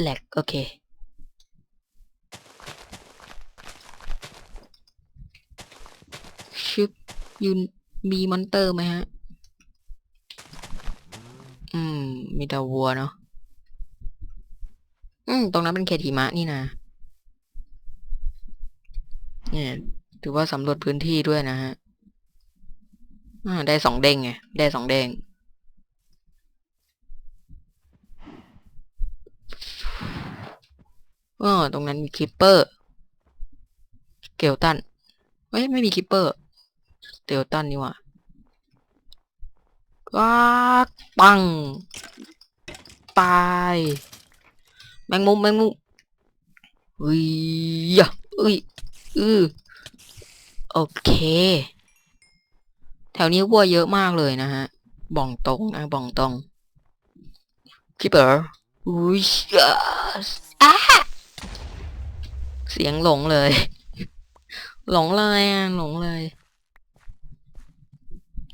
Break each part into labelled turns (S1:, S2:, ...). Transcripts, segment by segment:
S1: แหลกโอเค ชึบยุนมีมอนเตอร์ไหมฮะ อืม มีแต่วัวเนาะ อืม ตรงนั้นเป็นเขตหิมะนี่นะ เนี่ย ถือว่าสำรวจพื้นที่ด้วยนะฮะ อ่า ได้สองเด้งไง ได้สองเด้ง เออ ตรงนั้นมีคิปเปอร์ เกลตันเฮ้ย ไม่มีคิปเปอร์ เกลตันนี่ว่าว้าปัง ตาย แมงมุมแมงมุมอุ้ยยะอุ้ยอือโอเค แถวนี้วัวเยอะมากเลยนะฮะ บ่องตรงนะบ่องตรงคิปเปอร์อุ้ยอะ เสียงหลงเลย หลงเลยอ่ะ หลงเลย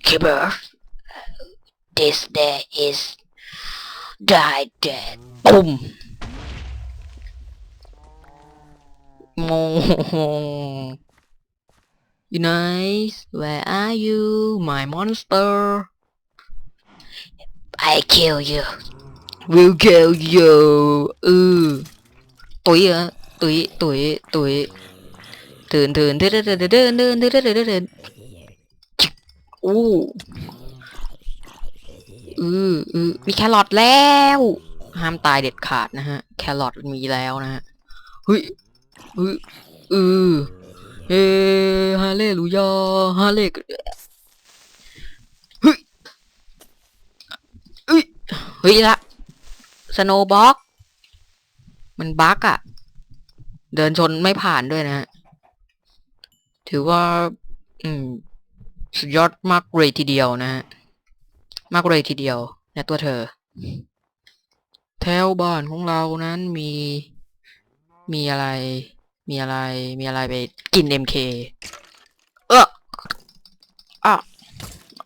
S1: Keeper this day is die dead ปุ่มโมง You nice where are you my monster I kill you will kill you อือตุ๋ยเหรอ ตุยตุยตุยตื่นตื่นเดินเดินเดินเดินเดินเดินเดินเดินเดินอู้อืออือมีแครอทแล้ว ห้ามตายเด็ดขาดนะฮะ แครอทมีแล้วนะฮะเฮ้ยเฮ้ยอือเฮ้ฮาเลลูยาฮาเลเฮ้ยเฮ้ยเฮ้ยละสโนบ็อกมันบั๊กอะ เดินชนไม่ผ่านด้วยนะ ถือว่า อืม สุดยอดมากเลยทีเดียวนะฮะ มากเลยทีเดียวนะตัวเธอ แถวบ้านของเรานั้นมี มีอะไร มีอะไร มีอะไรไปกิน MK เอออะ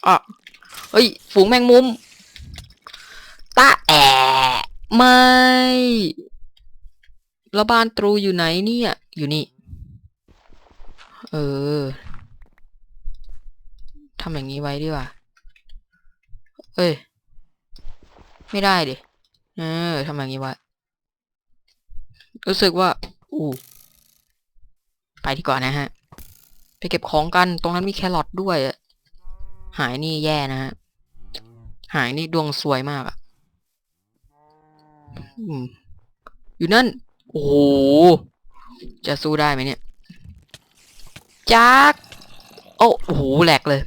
S1: อะเฮ้ย ฝูงแมงมุมตาแอะไม่ แล้วบ้านตรูอยู่ไหนเนี่ย อยู่นี่ เออทำอย่างนี้ไว้ดีกว่า เอ้ย ไม่ได้ดิ เออทำอย่างนี้ไว้ รู้สึกว่า อู้ไปดีกว่านะฮะ ไปเก็บของกัน ตรงนั้นมีแครอทด้วยอะหายนี่แย่นะฮะ หายนี่ดวงซวยมากอะออยู่นั่น โอ้โห จะสู้ได้ไหมเนี่ยจักโอ้โหแหลกเลย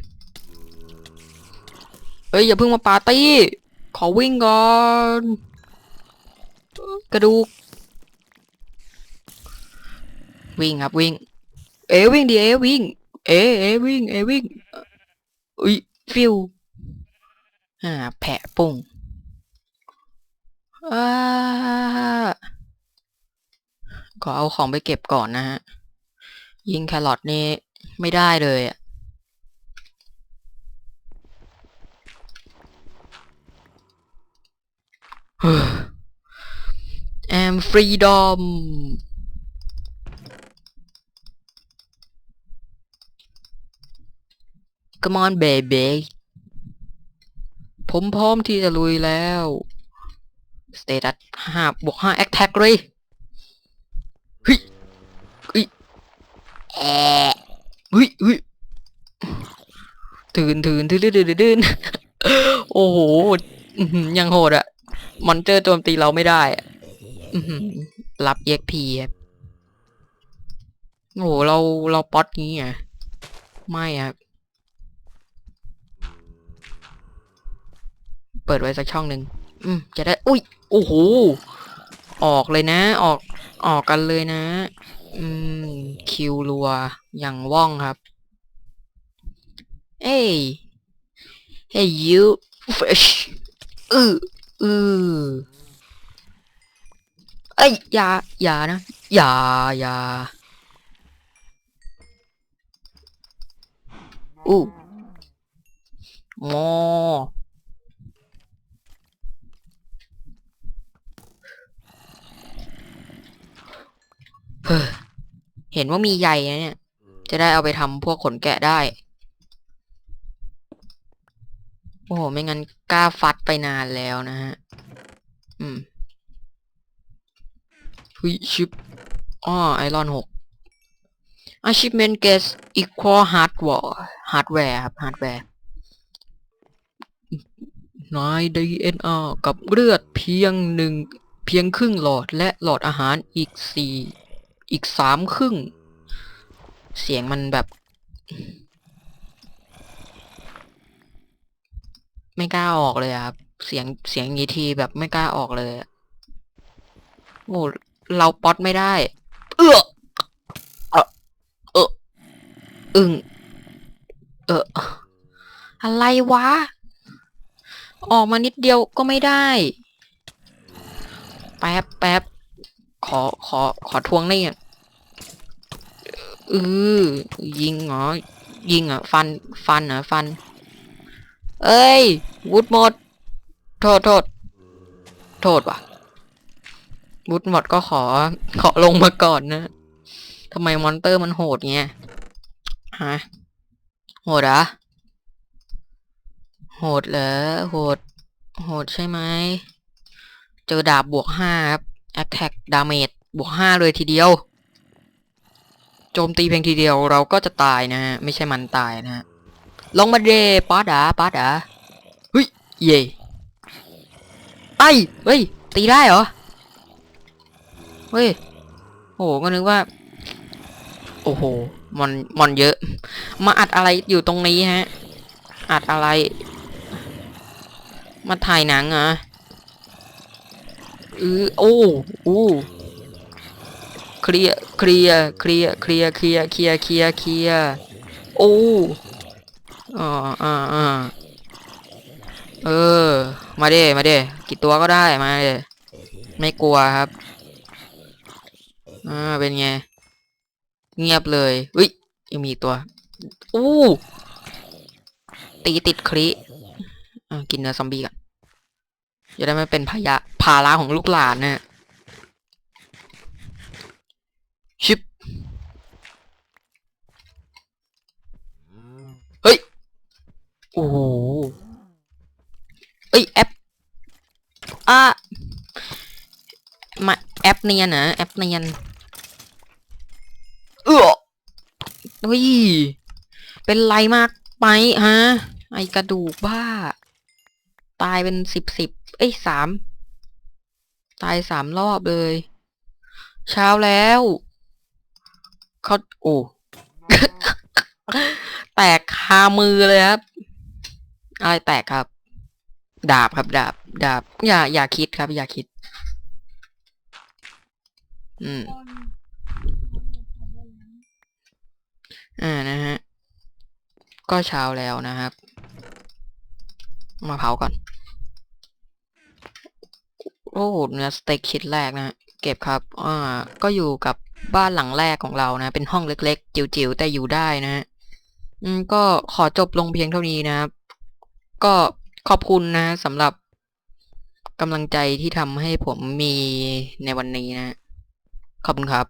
S1: เอ้ย อย่าเพิ่งมาปาร์ตี้ ขอวิ่งก่อน กระดูก วิ่งครับวิ่ง เอวิ่งดิเอวิ่ง เอเอวิ่ง เอวิ่งอุ้ยฟิวอ่าแผะปุ่งอ่า ขอเอาของไปเก็บก่อนนะฮะ ยิงแครอทนี่ไม่ได้เลยอะ am freedom ก o m on baby ผมพร้อมที่จะลุยแล้ว status ห้าบวกห้า attack เลย เฮ้ยเฮ้ยแอะเฮ้ยเฮ้ยตื่นตื่นตื่นตื่นตื่นโอ้โหยังโหดอะมอนเตอร์โจมตีเราไม่ได้อะอื้อหือรับ EXP ครับโอ้โหเราเราป๊อตงี้ไงไม่ครับเปิดไว้สักช่องหนึ่งอืมจะได้ อุ้ย โอ้โห ออกเลยนะ ออก ออกกันเลยนะ อืม คิวรัว อย่างว่องครับ เอ้ย hey you fresh อืออือเอ้ย อย่า อย่านะ อย่า อย่าอู้โม เฮ้อเห็นว่ามีใยนะเนี่ย จะได้เอาไปทำพวกขนแกะได้ โอ้โห ไม่งั้นกล้าฟัดไปนานแล้วนะฮะ อืมเฮ้ยชิปอ้อไอรอนหก achievement gets equal hardware hardware ครับ hardware นาย DNR กับเลือดเพียงหนึ่งเพียงครึ่งหลอดและหลอดอาหารอีกสี่ อีกสามครึ่ง เสียงมันแบบ ไม่กล้าออกเลยอะครับ เสียงเสียงนี้ทีแบบไม่กล้าออกเลยโอ้เราป๊อตไม่ได้ เออเออเอออึงเอออะไรวะ ออกมานิดเดียวก็ไม่ได้ แป๊บแป๊บขอขอขอทวงนี่อะ เออยิงเหรอ ยิงอะฟัน ฟันเหรอฟัน เอ้ย วุดหมด โทษโทษ โทษว่ะ วุดหมดก็ขอ ขอลงมาก่อนนะทำไมมอนเตอร์มันโหดเงี้ย ฮะ โหดอะโหดเหรอ โหด โหดใช่ไหม เจอดาบบวกห้าครับ attack damage บวกห้าเลยทีเดียว โจมตีเพียงทีเดียวเราก็จะตายนะฮะ ไม่ใช่มันตายนะฮะ ลงมาเดป๊อดาป๊อดาเฮ้ย เย่ไอ้เฮ้ย ตีได้เหรอ เฮ้ย โอ้โห ก็นึกว่า โอ้โห มอนมอนเยอะ มาอัดอะไรอยู่ตรงนี้ฮะ อัดอะไร มาถ่ายหนังเหรออือโอ้โอ้ เคลียเคลียเคลียเคลียเคลียเคลียเคลียเคลียโอ้อ่าอ่าอ่าเออ มาเด้มาเด้กี่ตัวก็ได้มาเด้ไม่กลัวครับอ่าเป็นไง เงียบเลยอุ้ยยังมีตัวอู้ตีติดคลิอ่ากินเนื้อซอมบี้ก่อนจะได้ไม่เป็นพยะภาระของลูกหลานนะ ชิปเฮ้ย โอ้โหเอ้ยแอปอะมาแอปเนียนนะแอปเนียนเออเฮ้ย เป็นไรมากไปฮะ ไอกระดูกบ้า ตายเป็นสิบสิบเอ้ยสาม ตายสามรอบเลย เช้าแล้ว เขาโอ้แตกคามือเลยครับ อะไรแตกครับ ดาบครับ ดาบ ดาบ อย่า อย่าคิดครับ อย่าคิด อืม อ่านะฮะ ก็เช้าแล้วนะครับ มาเผาก่อน โอ้โหเนื้อสเต็กชิ้นแรกนะ เก็บครับ อ่า ก็อยู่กับ บ้านหลังแรกของเรานะ เป็นห้องเล็กๆ จิ๋วๆ แต่อยู่ได้นะฮะอืมก็ขอจบลงเพียงเท่านี้นะครับ ก็ขอบคุณนะสำหรับกำลังใจที่ทำให้ผมมีในวันนี้นะ ขอบคุณครับ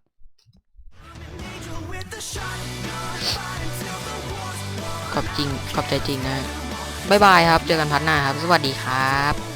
S1: ขอบจริง ขอบใจจริงนะ บ๊ายบายครับ เจอกันพัดหน้าครับ สวัสดีครับ